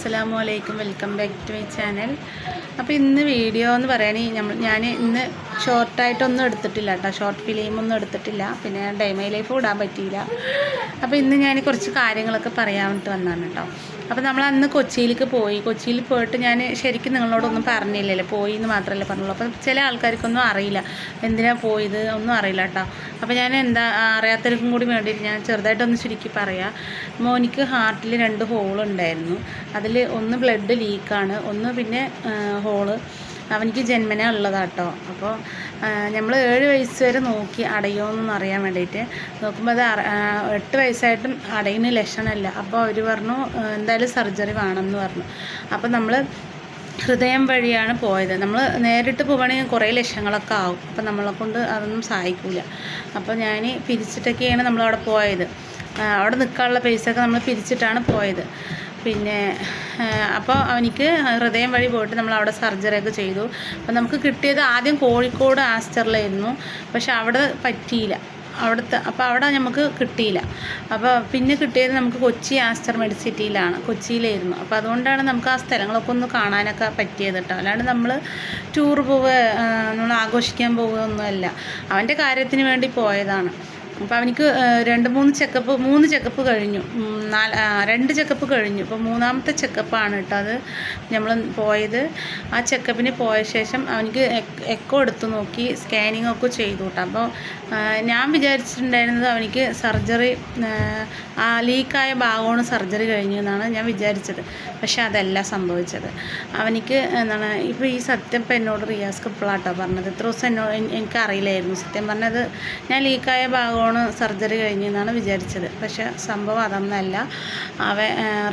അസ്സലാമു അലൈക്കും. Welcome back to my channel. അപ്പോൾ ഇന്ന് വീഡിയോ എന്ന് പറയുകയാണെങ്കിൽ നമ്മൾ ഞാൻ ഇന്ന് ഷോർട്ടായിട്ടൊന്നും എടുത്തിട്ടില്ല കേട്ടോ. ഷോർട്ട് ഫിലിമൊന്നും എടുത്തിട്ടില്ല. പിന്നെ ഡൈമൈ ലൈഫ് ഇടാൻ പറ്റിയില്ല. അപ്പോൾ ഇന്ന് ഞാൻ കുറച്ച് കാര്യങ്ങളൊക്കെ പറയാൻ വേണ്ടിട്ട് വന്നതാണ് കേട്ടോ. അപ്പോൾ നമ്മൾ അന്ന് കൊച്ചിയിലേക്ക് പോയി. കൊച്ചിയിൽ പോയിട്ട് ഞാൻ ശരിക്കും നിങ്ങളോടൊന്നും പറഞ്ഞില്ലല്ലോ. പോയി എന്ന് മാത്രമല്ലേ പറഞ്ഞുള്ളൂ. അപ്പോൾ ചില ആൾക്കാർക്കൊന്നും അറിയില്ല. എന്തിനാണ് പോയത്? ഒന്നും അറിയില്ല കേട്ടോ. അപ്പോൾ ഞാൻ എന്താ അറിയാത്തവർക്കും കൂടി വേണ്ടിയിട്ട് ഞാൻ ചെറുതായിട്ടൊന്ന് ചുരുക്കി പറയാം. മോനിക്ക് ഹാർട്ടിൽ രണ്ട് ഹോൾ ഉണ്ടായിരുന്നു. അതിൽ ഒന്ന് ബ്ലഡ് ലീക്കാണ്. ഒന്ന് പിന്നെ ഹോൾ അവനിക്ക് ജന്മന ഉള്ളതാട്ടോ. അപ്പോൾ നമ്മൾ ഏഴ് വയസ്സ് വരെ നോക്കി അടയുമെന്ന് അറിയാൻ വേണ്ടിയിട്ട്. നോക്കുമ്പോൾ അത് എട്ട് വയസ്സായിട്ടും അടയുന്ന ലക്ഷണമല്ല അപ്പോൾ അവർ പറഞ്ഞു എന്തായാലും സർജറി വേണമെന്ന് പറഞ്ഞു. അപ്പോൾ നമ്മൾ ഹൃദയം വഴിയാണ് പോയത്. നമ്മൾ നേരിട്ട് പോവുകയാണെങ്കിൽ കുറേ ലക്ഷങ്ങളൊക്കെ ആവും. അപ്പം നമ്മളെ കൊണ്ട് അതൊന്നും സഹായിക്കില്ല അപ്പോൾ ഞാൻ പിരിച്ചിട്ടൊക്കെയാണ് നമ്മളവിടെ പോയത്. അവിടെ നിൽക്കാനുള്ള പൈസയൊക്കെ നമ്മൾ പിരിച്ചിട്ടാണ് പോയത്. പിന്നെ അപ്പോൾ അവനിക്ക് ഹൃദയം വഴി പോയിട്ട് നമ്മൾ അവിടെ സർജറി ഒക്കെ ചെയ്തു. അപ്പം നമുക്ക് കിട്ടിയത് ആദ്യം കോഴിക്കോട് ആസ്റ്ററിലായിരുന്നു. പക്ഷെ അവിടെ പറ്റിയില്ല. അവിടുത്തെ അപ്പോൾ അവിടെ നമുക്ക് കിട്ടിയില്ല. അപ്പോൾ പിന്നെ കിട്ടിയത് നമുക്ക് കൊച്ചി ആസ്റ്റർ മെഡിസിറ്റിയിലാണ് കൊച്ചിയിലായിരുന്നു. അപ്പോൾ അതുകൊണ്ടാണ് നമുക്ക് ആ സ്ഥലങ്ങളൊക്കെ ഒന്ന് കാണാനൊക്കെ പറ്റിയത് കേട്ടോ. അല്ലാണ്ട് നമ്മൾ ടൂർ പോവുക നമ്മൾ ആഘോഷിക്കാൻ പോവുകയൊന്നുമല്ല അവന്റെ കാര്യത്തിന് വേണ്ടി പോയതാണ്. അപ്പോൾ അവനിക്ക് രണ്ട് മൂന്ന് ചെക്കപ്പ് മൂന്ന് ചെക്കപ്പ് കഴിഞ്ഞു. നാല് രണ്ട് ചെക്കപ്പ് കഴിഞ്ഞു. ഇപ്പോൾ മൂന്നാമത്തെ ചെക്കപ്പാണ് കേട്ടോ അത് നമ്മൾ പോയത്. ആ ചെക്കപ്പിന് പോയ ശേഷം അവനിക്ക് എക്- എക്കോ എടുത്തു നോക്കി സ്കാനിങ് ഒക്കെ ചെയ്തു കേട്ടോ. അപ്പോൾ ഞാൻ വിചാരിച്ചിട്ടുണ്ടായിരുന്നത് അവനിക്ക് സർജറി ആ ലീക്കായ ഭാഗമാണ് സർജറി കഴിഞ്ഞു എന്നാണ് ഞാൻ വിചാരിച്ചത്. പക്ഷേ അതല്ല സംഭവിച്ചത്. അവനിക്ക് എന്താണ് ഇപ്പോൾ ഈ സത്യം ഇപ്പം എന്നോട് റിയാസ് ഇപ്പോഴാട്ടോ പറഞ്ഞത്. ഇത്ര ദിവസം എന്നോട് എനിക്കറിയില്ലായിരുന്നു. സത്യം പറഞ്ഞത് ഞാൻ ലീക്കായ ഭാഗമാണ് സർജറി കഴിഞ്ഞെന്നാണ് വിചാരിച്ചത്. പക്ഷെ സംഭവം അതൊന്നല്ല. അവ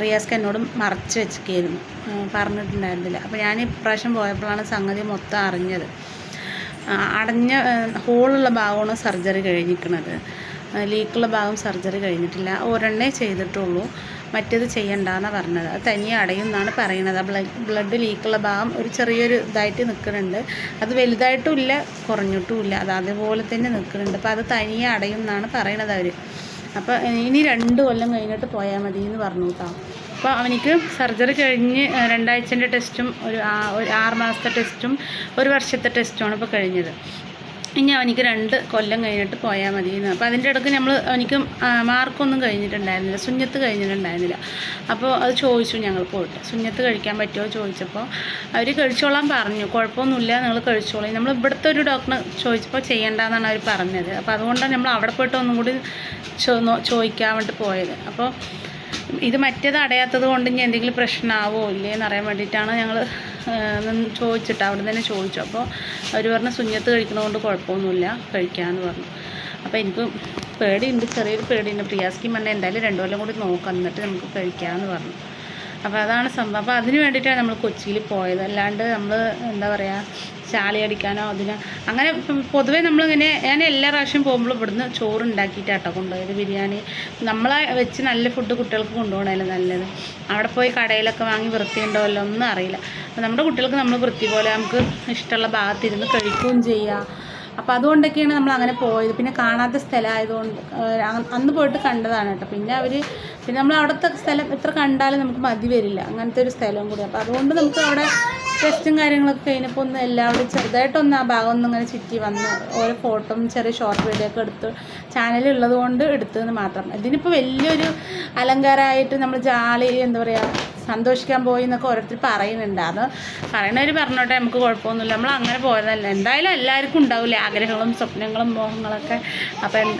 റിയാസ്ക്ക് എന്നോട് മറച്ച് വെച്ചിരിക്കുകയായിരുന്നു. പറഞ്ഞിട്ടുണ്ടായിരുന്നില്ല. അപ്പോൾ ഞാൻ ഇപ്രാവശ്യം പോയപ്പോഴാണ് സംഗതി മൊത്തം അറിഞ്ഞത്. അടഞ്ഞ ഹോളുള്ള ഭാഗമാണ് സർജറി കഴിഞ്ഞിരിക്കുന്നത്. ലീക്കുള്ള ഭാഗം സർജറി കഴിഞ്ഞിട്ടില്ല. ഒരെണ്ണേ ചെയ്തിട്ടുള്ളൂ. മറ്റേത് ചെയ്യണ്ടെന്നാണ് പറഞ്ഞത്. അത് തനിയെ അടയും എന്നാണ് പറയുന്നത് ബ്ലഡ് ബ്ലഡ് ലീക്കുള്ള ഭാഗം ഒരു ചെറിയൊരു ഇതായിട്ട് നിൽക്കുന്നുണ്ട് അത് വലുതായിട്ടും ഇല്ല കുറഞ്ഞിട്ടും ഇല്ല അത് അതുപോലെ തന്നെ നിൽക്കുന്നുണ്ട് അപ്പോൾ അത് തനിയെ അടയും എന്നാണ് പറയണത് അവർ അപ്പോൾ ഇനി രണ്ട് കൊല്ലം കഴിഞ്ഞിട്ട് പോയാൽ മതി എന്ന് പറഞ്ഞു കേട്ടോ അപ്പോൾ അവനിക്ക് സർജറി കഴിഞ്ഞ് രണ്ടാഴ്ചന്റെ ടെസ്റ്റും ഒരു ആറ് മാസത്തെ ടെസ്റ്റും ഒരു വർഷത്തെ ടെസ്റ്റുമാണ് ഇപ്പോൾ കഴിഞ്ഞത്. ഇനി അവനിക്ക് രണ്ട് കൊല്ലം കഴിഞ്ഞിട്ട് പോയാൽ മതി എന്ന് അപ്പോൾ അതിന്റെ ഇടയ്ക്ക് നമ്മൾ അവനിക്ക് മാർക്കൊന്നും കഴിഞ്ഞിട്ടുണ്ടായിരുന്നില്ല. സുഞ്ഞത്ത് കഴിഞ്ഞിട്ടുണ്ടായിരുന്നില്ല. അപ്പോൾ അത് ചോദിച്ചു ഞങ്ങൾ പോയിട്ട്. സുഞ്ഞത്ത് കഴിക്കാൻ പറ്റുമോ ചോദിച്ചപ്പോൾ അവർ കഴിച്ചോളാൻ പറഞ്ഞു. കുഴപ്പമൊന്നുമില്ല നിങ്ങൾ കഴിച്ചോളാം. നമ്മൾ ഇവിടുത്തെ ഒരു ഡോക്ടറെ ചോദിച്ചപ്പോൾ ചെയ്യേണ്ടെന്നാണ് അവർ പറഞ്ഞത്. അപ്പോൾ അതുകൊണ്ടാണ് നമ്മൾ അവിടെ പോയിട്ട് ഒന്നും കൂടി ചോദിക്കാൻ വേണ്ടി പോയത്. അപ്പോൾ ഇത് മറ്റേത് അടയാത്തത് കൊണ്ട് ഇനി എന്തെങ്കിലും പ്രശ്നമാവോ ഇല്ലേ എന്നറിയാൻ വേണ്ടിയിട്ടാണ് ഞങ്ങൾ ചോദിച്ചിട്ട് അവിടെ തന്നെ ചോദിച്ചു. അപ്പോൾ അവർ പറഞ്ഞു സുഞ്ഞത്ത് കഴിക്കണതുകൊണ്ട് കുഴപ്പമൊന്നുമില്ല കഴിക്കാമെന്ന് പറഞ്ഞു. അപ്പോൾ എനിക്ക് പേടിയുണ്ട് ചെറിയൊരു പേടിയുണ്ട്. പ്രിയാസ്കി പറഞ്ഞാൽ എന്തായാലും രണ്ടു കൊല്ലം കൂടി നോക്കാം എന്നിട്ട് നമുക്ക് കഴിക്കാമെന്ന് പറഞ്ഞു. അപ്പോൾ അതാണ് സംഭവം. അപ്പോൾ അതിന് വേണ്ടിയിട്ടാണ് നമ്മൾ കൊച്ചിയിൽ പോയത്. അല്ലാണ്ട് നമ്മൾ എന്താ പറയുക ചാളി അടിക്കാനോ അതിന് അങ്ങനെ പൊതുവേ നമ്മളിങ്ങനെ ഞാൻ എല്ലാ പ്രാവശ്യം പോകുമ്പോഴും ഇവിടുന്ന് ചോറ് ഉണ്ടാക്കിയിട്ടാട്ടോ കൊണ്ടുപോയത് ബിരിയാണി. നമ്മളെ വെച്ച് നല്ല ഫുഡ് കുട്ടികൾക്ക് കൊണ്ടുപോകണമല്ലോ നല്ലത്. അവിടെ പോയി കടയിലൊക്കെ വാങ്ങി വൃത്തിയുണ്ടോല്ലോ ഒന്നും അറിയില്ല. അപ്പോൾ നമ്മുടെ കുട്ടികൾക്ക് നമ്മൾ വൃത്തി പോലെ നമുക്ക് ഇഷ്ടമുള്ള ഭാഗത്തിരുന്ന് കഴിക്കുകയും ചെയ്യാം. അപ്പോൾ അതുകൊണ്ടൊക്കെയാണ് നമ്മൾ അങ്ങനെ പോയത്. പിന്നെ കാണാത്ത സ്ഥലമായതുകൊണ്ട് അന്ന് പോയിട്ട് കണ്ടതാണ് കേട്ടോ. പിന്നെ അവർ പിന്നെ നമ്മൾ അവിടുത്തെ സ്ഥലം എത്ര കണ്ടാലും നമുക്ക് മതി വരില്ല. അങ്ങനത്തെ ഒരു സ്ഥലവും കൂടി. അപ്പോൾ അതുകൊണ്ട് നമുക്ക് അവിടെ ടെസ്റ്റും കാര്യങ്ങളൊക്കെ കഴിഞ്ഞപ്പോൾ ഒന്ന് എല്ലാവരും ചെറുതായിട്ടൊന്ന് ആ ഭാഗം ഒന്ന് ഇങ്ങനെ ചുറ്റി വന്ന് ഓരോ ഫോട്ടോയും ചെറിയ ഷോർട്ട് വീഡിയോ ഒക്കെ എടുത്ത് ചാനലുള്ളത് കൊണ്ട് എടുത്തതെന്ന് മാത്രം. ഇതിനിപ്പോൾ വലിയൊരു അലങ്കാരമായിട്ട് നമ്മൾ ജാളി എന്താ പറയുക സന്തോഷിക്കാൻ പോയി എന്നൊക്കെ ഓരോരുത്തർ പറയുന്നുണ്ട്. അത് പറയണവർ പറഞ്ഞോട്ടെ നമുക്ക് കുഴപ്പമൊന്നുമില്ല. നമ്മൾ അങ്ങനെ പോയതല്ല. എന്തായാലും എല്ലാവർക്കും ഉണ്ടാവില്ലേ ആഗ്രഹങ്ങളും സ്വപ്നങ്ങളും മോഹങ്ങളൊക്കെ. അപ്പം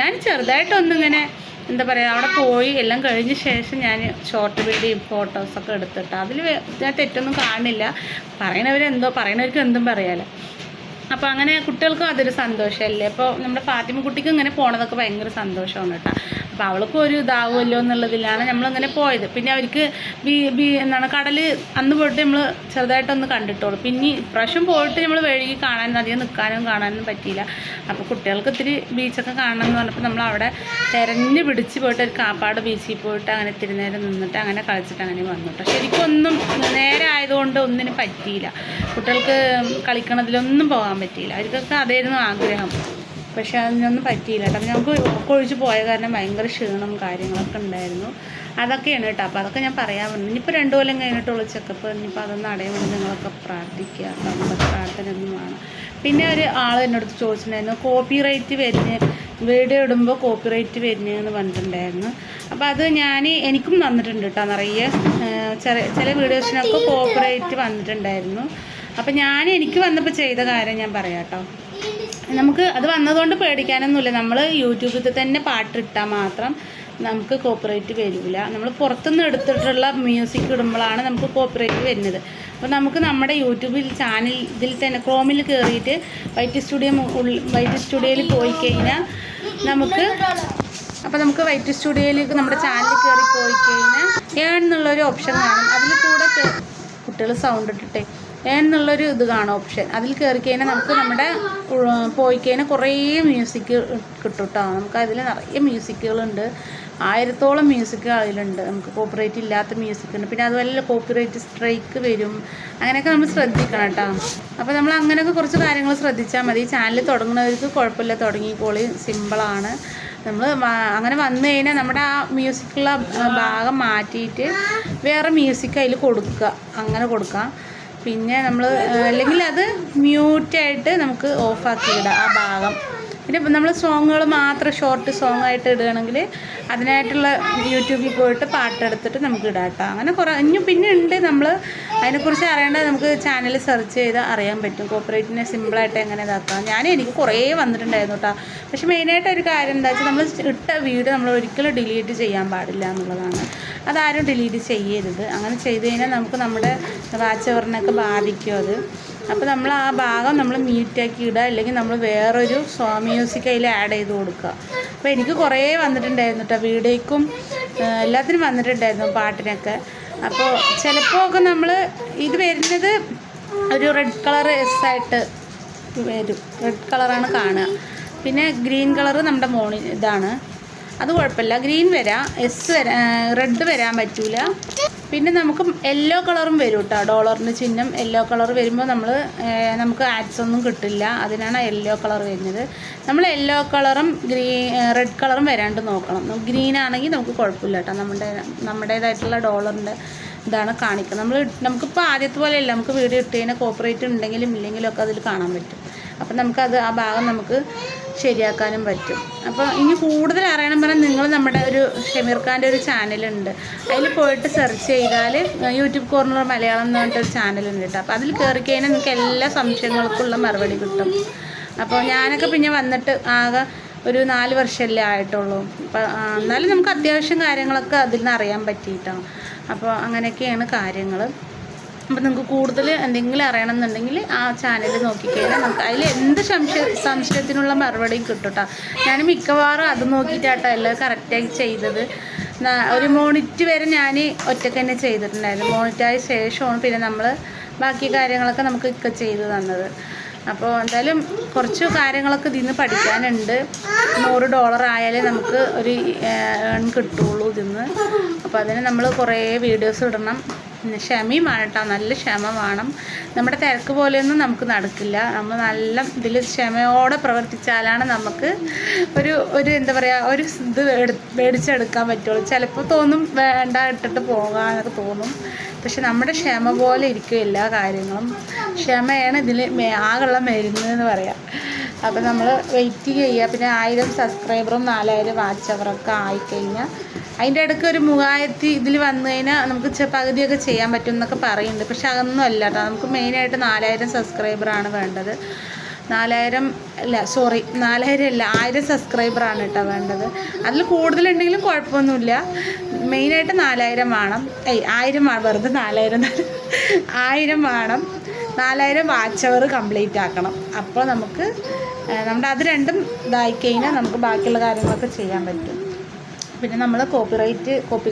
ഞാൻ ചെറുതായിട്ടൊന്നിങ്ങനെ എന്താ പറയുക അവിടെ പോയി എല്ലാം കഴിഞ്ഞ ശേഷം ഞാൻ ഷോർട്ട് വീഡിയോയും ഫോട്ടോസൊക്കെ എടുത്തിട്ട് അതിൽ ഞാൻ തെറ്റൊന്നും കാണില്ല. പറയണവരെന്തോ പറയണവർക്ക് എന്തും പറയാലോ. അപ്പോൾ അങ്ങനെ കുട്ടികൾക്കും അതൊരു സന്തോഷമല്ലേ അപ്പോൾ നമ്മുടെ ഫാത്തിമ കുട്ടിക്ക് ഇങ്ങനെ പോണതൊക്കെ ഭയങ്കര സന്തോഷമാണ് കേട്ടോ. അപ്പോൾ അവൾക്കും ഒരു ഇതാവുമല്ലോ എന്നുള്ളതിലാണ് നമ്മളിങ്ങനെ പോയത്. പിന്നെ അവർക്ക് ബി ബി എന്താണ് കടൽ അന്ന് പോയിട്ട് നമ്മൾ ചെറുതായിട്ടൊന്ന് കണ്ടിട്ടുള്ളൂ. പിന്നെ ഇപ്രാവശ്യം പോയിട്ട് നമ്മൾ വഴുകി കാണാൻ അധികം നിൽക്കാനും കാണാനും പറ്റിയില്ല. അപ്പോൾ കുട്ടികൾക്ക് ഇത്തിരി ബീച്ചൊക്കെ കാണണം എന്ന് പറഞ്ഞപ്പോൾ നമ്മൾ അവിടെ തിരഞ്ഞ് പിടിച്ച് പോയിട്ട് ഒരു കാപ്പാട് ബീച്ചിൽ പോയിട്ട് അങ്ങനെ ഇത്തിരി നേരം നിന്നിട്ട് അങ്ങനെ കളിച്ചിട്ട് അങ്ങനെ വന്നു കേട്ടോ ശരിക്കും ഒന്നും നേരെ ആയതുകൊണ്ട് ഒന്നിനും പറ്റിയില്ല. കുട്ടികൾക്ക് കളിക്കണതിലൊന്നും പോകാൻ പറ്റിയില്ല. അവർക്കൊക്കെ അതായിരുന്നു ആഗ്രഹം. പക്ഷെ അതിനൊന്നും പറ്റിയില്ല. കേട്ടോ ഞങ്ങൾക്ക് ഒക്കെ ഒഴിച്ച് പോയ കാരണം ഭയങ്കര ക്ഷീണം കാര്യങ്ങളൊക്കെ ഉണ്ടായിരുന്നു. അതൊക്കെയാണ് കേട്ടോ. അപ്പോൾ അതൊക്കെ ഞാൻ പറയാൻ വന്നു. ഇനിയിപ്പോൾ രണ്ടു കൊല്ലം കഴിഞ്ഞിട്ടുള്ള ചെക്കപ്പ്. ഇനിയിപ്പോൾ അതൊന്നും അടയാൻ വേണ്ടി നിങ്ങളൊക്കെ പ്രാർത്ഥിക്കുക. നമ്മുടെ പ്രാർത്ഥന ഒന്നും വേണം. പിന്നെ ഒരു ആൾ എന്നോട് ചോദിച്ചിട്ടുണ്ടായിരുന്നു കോപ്പി റൈറ്റ് വരുന്ന വീഡിയോ ഇടുമ്പോൾ കോപ്പി റൈറ്റ് വരുന്നതെന്ന് പറഞ്ഞിട്ടുണ്ടായിരുന്നു. അപ്പോൾ അത് ഞാൻ എനിക്കും തന്നിട്ടുണ്ട് കേട്ടോ നിറയെ ചില ചില വീഡിയോസിനൊക്കെ കോപ്പി റൈറ്റ് വന്നിട്ടുണ്ടായിരുന്നു. അപ്പോൾ ഞാൻ എനിക്ക് വന്നപ്പോൾ ചെയ്ത കാര്യം ഞാൻ പറയാം കേട്ടോ. നമുക്ക് അത് വന്നതുകൊണ്ട് പേടിക്കാനൊന്നുമില്ല. നമ്മൾ യൂട്യൂബിൽ തന്നെ പാട്ടിട്ടാൽ മാത്രം നമുക്ക് കോപ്പറേറ്റ് വരില്ല നമ്മൾ പുറത്തുനിന്ന് എടുത്തിട്ടുള്ള മ്യൂസിക് ഇടുമ്പോഴാണ് നമുക്ക് കോപ്പറേറ്റ് വരുന്നത്. അപ്പോൾ നമുക്ക് നമ്മുടെ യൂട്യൂബിൽ ചാനൽ ഇതിൽ തന്നെ ക്രോമിൽ കയറിയിട്ട് വൈറ്റ് സ്റ്റുഡിയോ വൈറ്റ് സ്റ്റുഡിയോയിൽ പോയി കഴിഞ്ഞാൽ നമുക്ക് അപ്പോൾ നമുക്ക് വൈറ്റ് സ്റ്റുഡിയോയിലേക്ക് നമ്മുടെ ചാനലിൽ കയറി പോയി കഴിഞ്ഞാൽ ഏൺ എന്നുള്ളൊരു ഓപ്ഷൻ കാണും. അതിൽ കൂടെ കുട്ടികൾ സൗണ്ട് ഇട്ടിട്ടെ. എന്നുള്ളൊരു ഇത് കാണും ഓപ്ഷൻ അതിൽ കയറി കഴിഞ്ഞാൽ നമുക്ക് നമ്മുടെ പോയി കഴിഞ്ഞാൽ കുറേ മ്യൂസിക് കിട്ടും കേട്ടോ നമുക്ക് അതിൽ നിറയെ മ്യൂസിക്കുകളുണ്ട് ആയിരത്തോളം മ്യൂസിക് അതിലുണ്ട്. നമുക്ക് കോപ്പറേറ്റ് ഇല്ലാത്ത മ്യൂസിക് ഉണ്ട്. പിന്നെ അതുപോലെ കോപ്പിറൈറ്റ് സ്ട്രൈക്ക് വരും. അങ്ങനെയൊക്കെ നമ്മൾ ശ്രദ്ധിക്കണം കേട്ടോ. അപ്പോൾ നമ്മൾ അങ്ങനെയൊക്കെ കുറച്ച് കാര്യങ്ങൾ ശ്രദ്ധിച്ചാൽ മതി. ചാനൽ തുടങ്ങുന്നവർക്ക് കുഴപ്പമില്ല. തുടങ്ങിക്കോളി. സിമ്പിളാണ് നമ്മൾ അങ്ങനെ വന്നു കഴിഞ്ഞാൽ നമ്മുടെ ആ മ്യൂസിക്കുള്ള ഭാഗം മാറ്റിയിട്ട് വേറെ മ്യൂസിക് അതിൽ കൊടുക്കുക. അങ്ങനെ കൊടുക്കാം. പിന്നെ നമ്മൾ അല്ലെങ്കിൽ അത് മ്യൂട്ടായിട്ട് നമുക്ക് ഓഫാക്കി ഇടാം ആ ഭാഗം. പിന്നെ നമ്മൾ സോങ്ങുകൾ മാത്രം ഷോർട്ട് സോങ് ആയിട്ട് ഇടുകയാണെങ്കിൽ അതിനായിട്ടുള്ള യൂട്യൂബിൽ പോയിട്ട് പാട്ടെടുത്തിട്ട് നമുക്ക് ഇടാം കേട്ടോ. അങ്ങനെ കുറേ ഇനി പിന്നെ ഉണ്ട് നമ്മൾ അതിനെക്കുറിച്ച് അറിയേണ്ടത് നമുക്ക് ചാനൽ സെർച്ച് ചെയ്ത് അറിയാൻ പറ്റും. കോപ്പറേറ്റിനെ സിമ്പിളായിട്ട് എങ്ങനെ ഇതാക്കാം. ഞാൻ എനിക്ക് കുറേ വന്നിട്ടുണ്ടായിരുന്നു കേട്ടോ പക്ഷേ മെയിനായിട്ട് ഒരു കാര്യം എന്താ വെച്ചാൽ നമ്മൾ ഇട്ട വീഡിയോ നമ്മൾ ഒരിക്കലും ഡിലീറ്റ് ചെയ്യാൻ പാടില്ല എന്നുള്ളതാണ്. അതാരും ഡിലീറ്റ് ചെയ്യരുത്. അങ്ങനെ ചെയ്ത് കഴിഞ്ഞാൽ നമുക്ക് നമ്മുടെ വാച്ച് അവറിനൊക്കെ ബാധിക്കും അത്. അപ്പോൾ നമ്മൾ ആ ഭാഗം നമ്മൾ മീറ്റാക്കി ഇടുക അല്ലെങ്കിൽ നമ്മൾ വേറൊരു സോ മ്യൂസിക് അതിൽ ആഡ് ചെയ്ത് കൊടുക്കുക. അപ്പോൾ എനിക്ക് കുറേ വന്നിട്ടുണ്ടായിരുന്നു കേട്ടോ വീഡിയോയ്ക്കും എല്ലാത്തിനും വന്നിട്ടുണ്ടായിരുന്നു പാട്ടിനൊക്കെ. അപ്പോൾ ചിലപ്പോൾ ഒക്കെ നമ്മൾ ഇത് വരുന്നത് ഒരു റെഡ് കളർ എസ് ആയിട്ട് വരും. റെഡ് കളറാണ് കാണുക. പിന്നെ ഗ്രീൻ കളർ നമ്മുടെ മോണി ഇതാണ്. അത് കുഴപ്പമില്ല. ഗ്രീൻ വരാം എസ് വരാ റെഡ് വരാൻ പറ്റൂല. പിന്നെ നമുക്ക് യെല്ലോ കളറും വരും കേട്ടോ ഡോളറിന്റെ ചിഹ്നം യെല്ലോ കളർ വരുമ്പോൾ നമ്മൾ നമുക്ക് ആഡ്സ് ഒന്നും കിട്ടില്ല. അതിനാണ് യെല്ലോ കളർ വരുന്നത്. നമ്മൾ യെല്ലോ കളറും ഗ്രീൻ റെഡ് കളറും വരാണ്ട് നോക്കണം. ഗ്രീൻ ആണെങ്കിൽ നമുക്ക് കുഴപ്പമില്ല കേട്ടോ നമ്മുടെ നമ്മുടേതായിട്ടുള്ള ഡോളറിന്റെ ഇതാണ് കാണിക്കുന്നത്. നമ്മൾ നമുക്കിപ്പോൾ ആദ്യത്തെ പോലെയല്ല. നമുക്ക് വീഡിയോ ഇട്ട് കഴിഞ്ഞാൽ കോപ്പറേറ്റ് ഉണ്ടെങ്കിലും ഇല്ലെങ്കിലും ഒക്കെ അതിൽ കാണാൻ പറ്റും. അപ്പം നമുക്കത് ആ ഭാഗം നമുക്ക് ശരിയാക്കാനും പറ്റും. അപ്പോൾ ഇനി കൂടുതൽ അറിയണം പറഞ്ഞാൽ നിങ്ങൾ നമ്മുടെ ഒരു ഷമീർ ഖാന്റെ ഒരു ചാനലുണ്ട്. അതിൽ പോയിട്ട് സെർച്ച് ചെയ്താൽ യൂട്യൂബ് കോർണർ മലയാളം എന്ന് പറഞ്ഞിട്ടൊരു ചാനലുണ്ട് കേട്ടോ. അപ്പോൾ അതിൽ കയറി കഴിഞ്ഞാൽ നിങ്ങൾക്ക് എല്ലാ സംശയങ്ങൾക്കുള്ള മറുപടി കിട്ടും. അപ്പോൾ ഞാനൊക്കെ പിന്നെ വന്നിട്ട് ആകെ ഒരു നാല് വർഷമല്ലേ ആയിട്ടുള്ളൂ. അപ്പോൾ എന്നാലും നമുക്ക് അത്യാവശ്യം കാര്യങ്ങളൊക്കെ അതിൽ നിന്ന് അറിയാൻ പറ്റിയിട്ടാണ്. അപ്പോൾ അങ്ങനെയൊക്കെയാണ് കാര്യങ്ങൾ അപ്പോൾ നിങ്ങൾക്ക് കൂടുതൽ എന്തെങ്കിലും അറിയണമെന്നുണ്ടെങ്കിൽ ആ ചാനൽ നോക്കിക്കഴിഞ്ഞാൽ നമുക്ക് അതിൽ എന്ത് സംശയ സംശയത്തിനുള്ള മറുപടിയും കിട്ടും കേട്ടോ ഞാൻ മിക്കവാറും അത് നോക്കിയിട്ടാട്ടോ എല്ലാം കറക്റ്റായി ചെയ്തത്. ഒരു മോണിറ്റ് വരെ ഞാൻ ഒറ്റയ്ക്ക് തന്നെ ചെയ്തിട്ടുണ്ടായിരുന്നു. മോണിറ്റായ ശേഷമാണ് പിന്നെ നമ്മൾ ബാക്കി കാര്യങ്ങളൊക്കെ നമുക്ക് ഇക്ക ചെയ്ത് തന്നത്. അപ്പോൾ എന്തായാലും കുറച്ച് കാര്യങ്ങളൊക്കെ ഇതിൽ നിന്ന് പഠിക്കാനുണ്ട്. നൂറ് ഡോളർ ആയാലേ നമുക്ക് ഒരു ഏൺ കിട്ടുള്ളൂ ഇതിൽ നിന്ന് അപ്പോൾ അതിന് നമ്മൾ കുറേ വീഡിയോസ് ഇടണം. പിന്നെ ക്ഷമയും വേണം കേട്ടോ നല്ല ക്ഷമ വേണം. നമ്മുടെ തിരക്ക് പോലെയൊന്നും നമുക്ക് നടക്കില്ല. നമ്മൾ നല്ല ഇതിൽ ക്ഷമയോടെ പ്രവർത്തിച്ചാലാണ് നമുക്ക് ഒരു ഒരു എന്താ പറയുക ഒരു ഇത് മേടിച്ചെടുക്കാൻ പറ്റുള്ളൂ. ചിലപ്പോൾ തോന്നും വേണ്ട ഇട്ടിട്ട് പോകാനൊക്കെ തോന്നും. പക്ഷെ നമ്മുടെ ക്ഷമ പോലെ ഇരിക്കും എല്ലാ കാര്യങ്ങളും. ക്ഷമയാണ് ഇതിൽ ആകെയുള്ള മരുന്ന് എന്ന് പറയാം. അപ്പം നമ്മൾ വെയിറ്റ് ചെയ്യുക. പിന്നെ ആയിരം സബ്സ്ക്രൈബറും നാലായിരം വാച്ച് അവറൊക്കെ ആയിക്കഴിഞ്ഞാൽ അതിന്റെ ഇടയ്ക്ക് ഒരു മൂവായിരത്തി ഇതിൽ വന്നു കഴിഞ്ഞാൽ നമുക്ക് പകുതിയൊക്കെ ചെയ്യാൻ പറ്റും എന്നൊക്കെ പറയുന്നുണ്ട്. പക്ഷെ അതൊന്നും അല്ല കേട്ടോ. നമുക്ക് മെയിനായിട്ട് നാലായിരം സബ്സ്ക്രൈബറാണ് വേണ്ടത്. നാലായിരം അല്ല സോറി നാലായിരം അല്ല ആയിരം സബ്സ്ക്രൈബറാണ് കേട്ടോ വേണ്ടത്. അതിൽ കൂടുതലുണ്ടെങ്കിലും കുഴപ്പമൊന്നുമില്ല. മെയിനായിട്ട് നാലായിരം വേണം. ഏയ് ആയിരം വേണം. വെറുതെ നാലായിരം ആയിരം വേണം. നാലായിരം വാച്ച് അവർ കംപ്ലീറ്റ് ആക്കണം. അപ്പോൾ നമുക്ക് നമ്മുടെ അത് രണ്ടും ഇതായി കഴിഞ്ഞാൽ നമുക്ക് ബാക്കിയുള്ള കാര്യങ്ങളൊക്കെ ചെയ്യാൻ പറ്റും. പിന്നെ നമ്മൾ കോപ്പിറൈറ്റ് കോപ്പി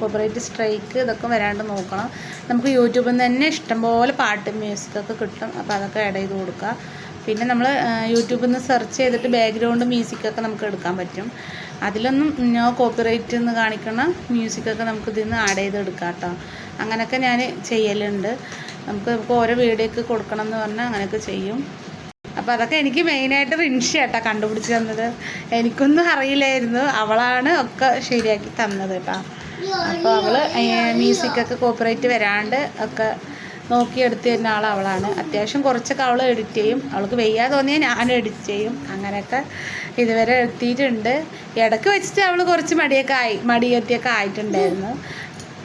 കോപ്പിറൈറ്റ് സ്ട്രൈക്ക് ഇതൊക്കെ വരാണ്ട് നോക്കണം. നമുക്ക് യൂട്യൂബിൽ നിന്ന് തന്നെ ഇഷ്ടംപോലെ പാട്ട് മ്യൂസിക്കൊക്കെ കിട്ടും. അപ്പോൾ അതൊക്കെ ആഡ് ചെയ്ത് കൊടുക്കുക. പിന്നെ നമ്മൾ യൂട്യൂബിൽ നിന്ന് സെർച്ച് ചെയ്തിട്ട് ബാക്ക്ഗ്രൗണ്ട് മ്യൂസിക്കൊക്കെ നമുക്ക് എടുക്കാൻ പറ്റും. അതിലൊന്നും നോ കോപ്പിറൈറ്റ് എന്ന് കാണിക്കുന്ന മ്യൂസിക്കൊക്കെ നമുക്ക് ഇതിൽ നിന്ന് ആഡ് ചെയ്ത് എടുക്കാം കേട്ടോ. അങ്ങനെയൊക്കെ ഞാൻ ചെയ്യലുണ്ട്. നമുക്ക് നമുക്ക് ഓരോ വീഡിയോക്ക് കൊടുക്കണം എന്ന് പറഞ്ഞാൽ അങ്ങനെയൊക്കെ ചെയ്യും. അപ്പോൾ അതൊക്കെ എനിക്ക് മെയിനായിട്ട് റിൻഷ കേട്ടോ കണ്ടുപിടിച്ച് തന്നത്. എനിക്കൊന്നും അറിയില്ലായിരുന്നു. അവളാണ് ഒക്കെ ശരിയാക്കി തന്നത് കേട്ടോ. അപ്പോൾ അവൾ മ്യൂസിക്കൊക്കെ കോപ്പറേറ്റ് വരാണ്ട് ഒക്കെ നോക്കിയെടുത്ത് തരുന്ന ആൾ അവളാണ്. അത്യാവശ്യം കുറച്ചൊക്കെ അവൾ എഡിറ്റ് ചെയ്യും. അവൾക്ക് വെയ്യാതെ തോന്നിയാൽ ഞാൻ എഡിറ്റ് ചെയ്യും. അങ്ങനെയൊക്കെ ഇതുവരെ എത്തിയിട്ടുണ്ട്. ഇടയ്ക്ക് വെച്ചിട്ട് അവൾ കുറച്ച് മടിയൊക്കെ ആയി മടിയെത്തിയൊക്കെ ആയിട്ടുണ്ടായിരുന്നു.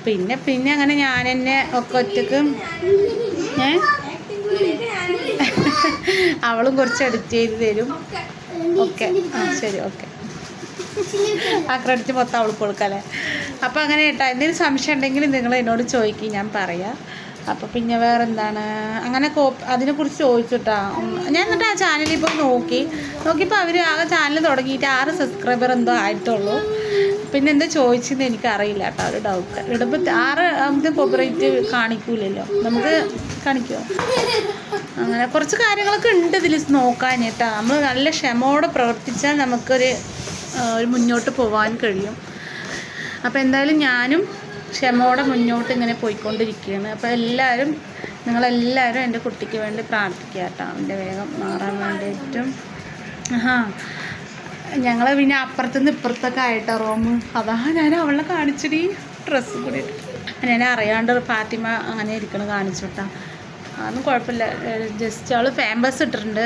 പിന്നെ പിന്നെ അങ്ങനെ ഞാൻ എന്നെ ഒക്കെ ഒറ്റക്കും ഏ? അവളും കുറച്ച് എഡിറ്റ് ചെയ്ത് തരും. ഓക്കെ. ആ ശരി ഓക്കെ. ആ ക്രെഡിറ്റ് മൊത്തം അവൾക്ക് കൊടുക്കാല്ലേ അപ്പോൾ അങ്ങനെ കേട്ടോ. എന്തെങ്കിലും സംശയം ഉണ്ടെങ്കിൽ നിങ്ങൾ എന്നോട് ചോദിക്കും ഞാൻ പറയാം. അപ്പോൾ പിന്നെ വേറെ എന്താണ് അങ്ങനെ കോ അതിനെക്കുറിച്ച് ചോദിച്ചിട്ടാ. ഞാൻ എന്നിട്ട് ആ ചാനലിൽ പോയി നോക്കി. നോക്കിയപ്പോൾ അവർ ആ ചാനൽ തുടങ്ങിയിട്ട് ആറ് സബ്സ്ക്രൈബർ എന്തോ ആയിട്ടുള്ളൂ. പിന്നെ എന്താ ചോദിച്ചെന്ന് എനിക്കറിയില്ല കേട്ടോ ഒരു ഡൗട്ട് ഇടുമ്പോൾ ആറ് നമുക്ക് കോപ്പറേറ്റ് കാണിക്കൂലല്ലോ. നമുക്ക് കാണിക്കുമോ അങ്ങനെ കുറച്ച് കാര്യങ്ങളൊക്കെ ഉണ്ട് ഇതിൽ നോക്കാൻ കേട്ടോ. നമ്മൾ നല്ല ക്ഷമയോടെ പ്രവർത്തിച്ചാൽ നമുക്കൊരു ഒരു മുന്നോട്ട് പോകാൻ കഴിയും. അപ്പോൾ എന്തായാലും ഞാനും ക്ഷമയോടെ മുന്നോട്ട് ഇങ്ങനെ പോയിക്കൊണ്ടിരിക്കുകയാണ്. അപ്പോൾ എല്ലാവരും നിങ്ങളെല്ലാവരും എന്റെ കുട്ടിക്ക് വേണ്ടി പ്രാർത്ഥിക്കുക കേട്ടോ. അവന്റെ വേഗം മാറാൻ വേണ്ടിയിട്ടും. ആ ഞങ്ങൾ പിന്നെ അപ്പുറത്തുനിന്ന് ഇപ്പുറത്തൊക്കെ ആയിട്ടോ റൂം അതാ ഞാൻ അവളെ കാണിച്ചിട്ട് ഡ്രസ്സ് കൂടി ഞാൻ അറിയാണ്ട് ഫാത്തിമ അങ്ങനെ ഇരിക്കണം കാണിച്ചു വിട്ടാ അതൊന്നും കുഴപ്പമില്ല. ജസ്റ്റ് അവൾ ഫേമസ് ഇട്ടിട്ടുണ്ട്.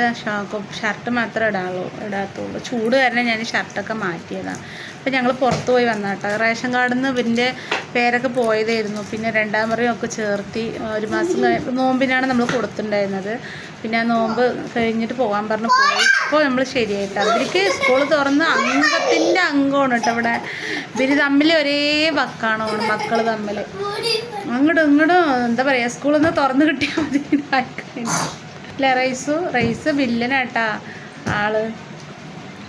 ഷർട്ട് മാത്രമേ ഇടാളൂ ഇടാത്തുള്ളൂ. ചൂട് കാരണം ഞാൻ ഷർട്ടൊക്കെ മാറ്റിയതാണ് അപ്പം ഞങ്ങൾ പുറത്ത് പോയി വന്ന കേട്ടോ റേഷൻ കാർഡിൽ നിന്ന് ഇവന്റെ പേരൊക്കെ പോയതായിരുന്നു. പിന്നെ രണ്ടാം മുറിയും ഒക്കെ ചേർത്തി ഒരു മാസം നോമ്പിനാണ് നമ്മൾ കൊടുത്തിട്ടുണ്ടായിരുന്നത്. പിന്നെ ആ നോമ്പ് കഴിഞ്ഞിട്ട് പോകാൻ പറഞ്ഞു പോയി. ഇപ്പോൾ നമ്മൾ ശരിയായിട്ട് അവർക്ക് സ്കൂൾ തുറന്ന് അംഗത്തിന്റെ അംഗമാണ് കേട്ടോ ഇവിടെ. ഇവർ തമ്മിൽ ഒരേ വക്കാണ് മക്കൾ തമ്മിൽ അങ്ങോട്ടും ഇങ്ങോട്ടും എന്താ പറയുക സ്കൂളിൽ നിന്ന് തുറന്ന് കിട്ടിയാൽ മതി. അല്ലേ റൈസു റൈസ് വില്ലനാട്ടാ ആൾ.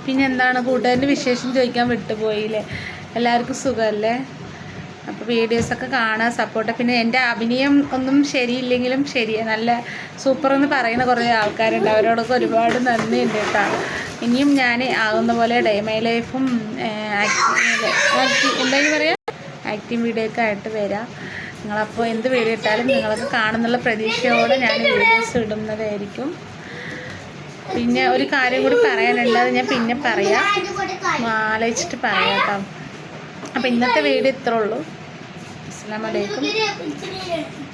പിന്നെ എന്താണ് കൂട്ടുകാരന്റെ വിശേഷം ചോദിക്കാൻ വിട്ടുപോയില്ലേ? എല്ലാവർക്കും സുഖമല്ലേ? അപ്പോൾ വീഡിയോസൊക്കെ കാണുക സപ്പോർട്ട് പിന്നെ എന്റെ അഭിനയം ഒന്നും ശരിയില്ലെങ്കിലും ശരി. നല്ല സൂപ്പർ എന്ന് പറയുന്ന കുറേ ആൾക്കാരുണ്ട്. അവരോടൊക്കെ ഒരുപാട് നന്ദിയുണ്ട് കേട്ടോ. ഇനിയും ഞാൻ ആകുന്ന പോലെ ഡേ മൈ ലൈഫും എന്തായാലും പറയാം? ആക്ടിങ് വീഡിയോ ഒക്കെ ആയിട്ട് വരാം. നിങ്ങളപ്പോൾ എന്ത് വീഡിയോ ഇട്ടാലും നിങ്ങളൊക്കെ കാണുന്നുള്ള പ്രതീക്ഷയോടെ ഞാൻ വീഡിയോസ് ഇടുന്നതായിരിക്കും. പിന്നെ ഒരു കാര്യം കൂടി പറയാനുണ്ട്. അത് ഞാൻ പിന്നെ പറയാം. ആലോചിച്ചിട്ട് പറയാം കേട്ടോ. അപ്പോൾ ഇന്നത്തെ വീഡിയോ ഇത്രേ ഉള്ളൂ. അസ്സാം വലൈക്കും